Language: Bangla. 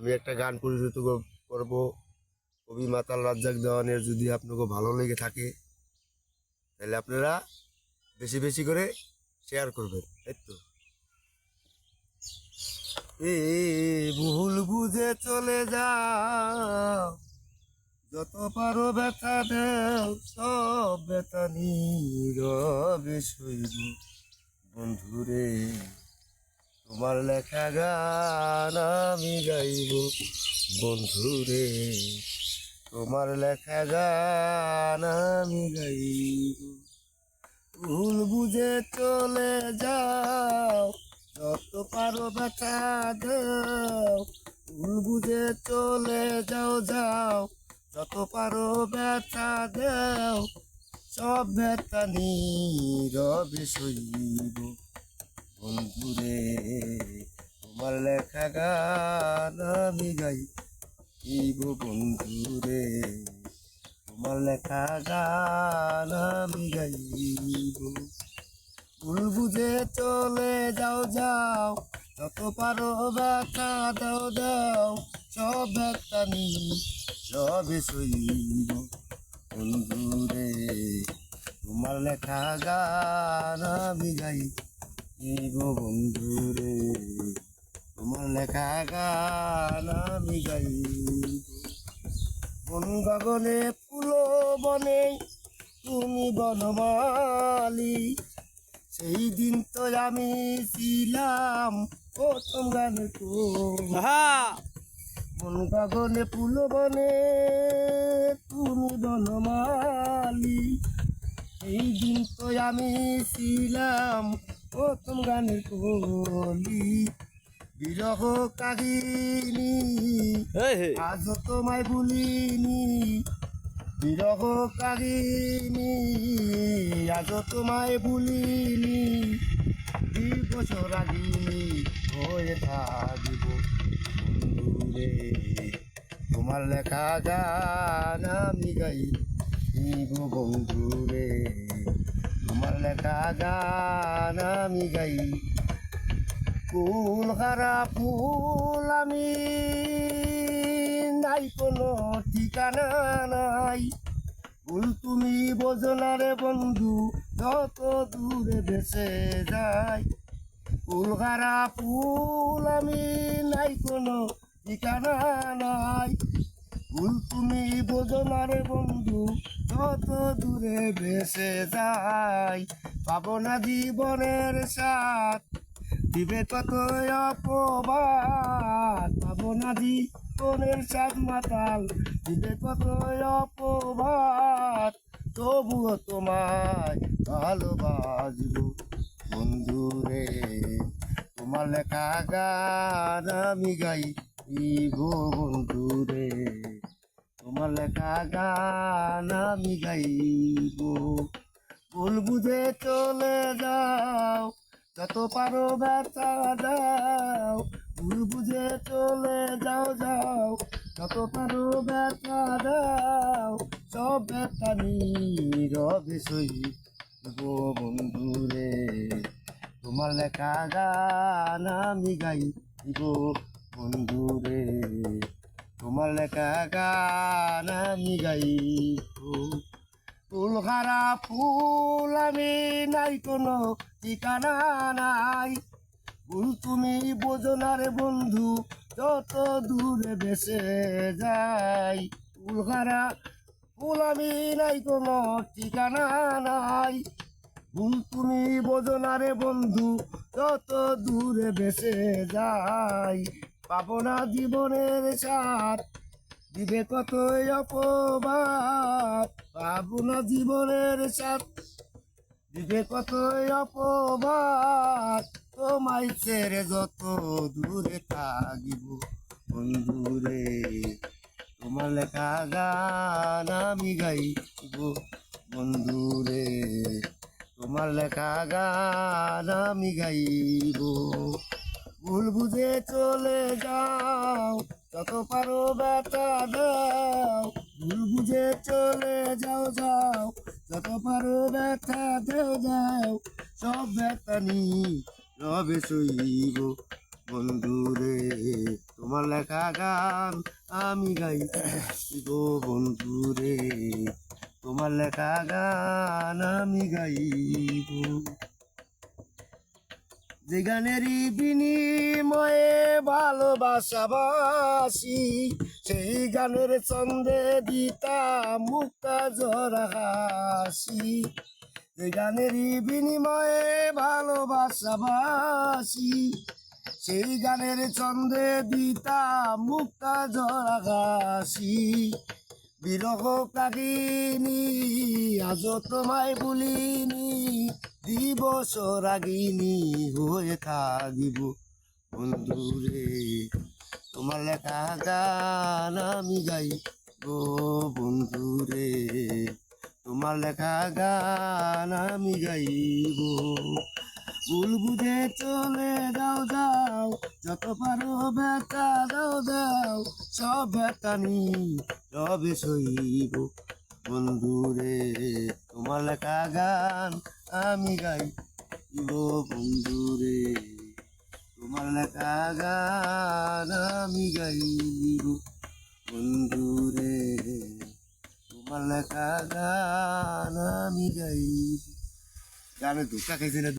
আমি একটা গান পরিচিত করব। কবি মাতাল রাজ্জাক দেওয়ানের যদি আপনাকে ভালো লেগে থাকে, তাহলে আপনারা বেশি বেশি করে শেয়ার করবেন এই তো? এ ভুল বুঝে চলে যাও, যত পারো ব্যথা দেও, সব ব্যথা নীরবে সইব বন্ধুরে তোমার লেখা গান আমি গাইব, বন্ধুরে। তোমার লেখা গান আমি গাইব। ভুল বুঝে চলে যাও, যত পারো ব্যথা দাও। ভুল বুঝে চলে যাও যাও, যত পারো ব্যথা দাও। সব ব্যথা নীরবে সইব। বন্ধুরে, তোমার লেখা গান আমি গাই। ইব বন্ধুরে, তোমার লেখা গান আমি গাইব ভুল বুঝে চলে যাও যাও, যত পারো ব্যথা দাও দাও, সব ব্যথা নি সবে সইব। বন্ধুরে, তোমার লেখা গান আমি গাই। ইব বন্ধুরে তোমার লেখা গান আমি গাইব কোন গগনে ফুল বনে তুমি বনমালি। সেই দিন তো আমি ছিলাম প্রথম গান মন গগনে ফুল বনে তুমি বনমালি। সেই দিন তো আমি ছিলাম প্রথম গানের কলি বিরহ কাহিনী আজ তোমায় ভুলিনি। বিরহ কাহিনী আজ তোমায় ভুলিনি। দুই বছর আগে হয়ে থাকিব বন্ধুরে তোমার লেখা গান আমি গাই বন্ধুরে। তোমার লেখা গান আমি গাই। ফুল, হারা ফুল আমি। নাই কোনো ঠিকানা নাই। ফুল তুমি বোঝো না রে বন্ধু, যত দূরে ভেসে যায় ফুল, হারা ফুল আমি, নাই কোনো ঠিকানা নাই। ফুল তুমি বোঝো না রে বন্ধু, যত দূরে ভেসে যায় পাবো না জীবনের সাথ দিবে কত অপবাদ। পাবো না জীবনের সাথ মাতাল, দিবে কত অপবাদ। তবুও তোমায় ভালোবাসব বন্ধুরে তোমার লেখা গান আমি গাই বন্ধু বন্ধুরে তোমার লেখা গান আমি গাইব। ভুল বুঝে চলে যাও, যত পারো ব্যথা দাও। ভুল বুঝে চলে যাও যাও, যত পারো ব্যথা দাও। সব ব্যথা নীরবে সইব বন্ধুরে তোমার লেখা গান আমি গাইব বন্ধুরে তোমার লেখা গান আমি গাইব। ফুল হারা ফুল আমি নাই, কোনো ঠিকানা নাই। ভুল তুমি বোঝো না রে বন্ধু, যত দূরে বেসে যাই। ফুল হারা ফুল আমি নাই, কোনো ঠিকানা নাই। ভুল তুমি বোঝো না রে বন্ধু, যত দূরে বেসে যাই। পাবো না জীবনের সাথ দিবে কত অপবাদ। পাবো না জীবনের সাথ দিবে কত অপবাদ। তোমায় ছেড়ে যত দূরে থাকিব বন্ধুরে তোমার লেখা গান আমি গাইব বন্ধুরে তোমার লেখা গান আমি গাইব। ভুল বুঝে চলে যাও, যত পারো ব্যথা দাও। ভুল বুঝে চলে যাও যাও, যত পারো ব্যথা দেও যাও সব ব্যথা নি রবে সইব। বন্ধুরে তোমার লেখা গান আমি গাইব বন্ধু রে, তোমার লেখা গান আমি গাইব। যে গানেরই বিনিময়ে ভালোবাসাবাসি সেই গানের চন্দে দিতা মুক্তা জরা হাসি। যে গানেরই বিনিময়ে ভালোবাসাবাসি সেই গানের চন্দে দিতা মুক্তা জরা হাসি। বিরহ কাহিনী আজ তোমায় বলিনি দিবস রাগিনী হয়ে থাকিব। বন্ধুরে তোমার লেখা গান আমি গাইব বন্ধুরে তোমার লেখা গান আমি গাইব। ভুল বুঝে চলে যাও যাও, যত পারো বেতা দাও দাও, সব বেতানি রবে সইব। বন্ধুরে, তোমার লেখা গান আমি গাইব বন্ধুরে। তোমার লেখা গান আমি গাই গাইব বন্ধুরে। তোমার লেখা গান আমি গাই গানে ধোকা খাইছে না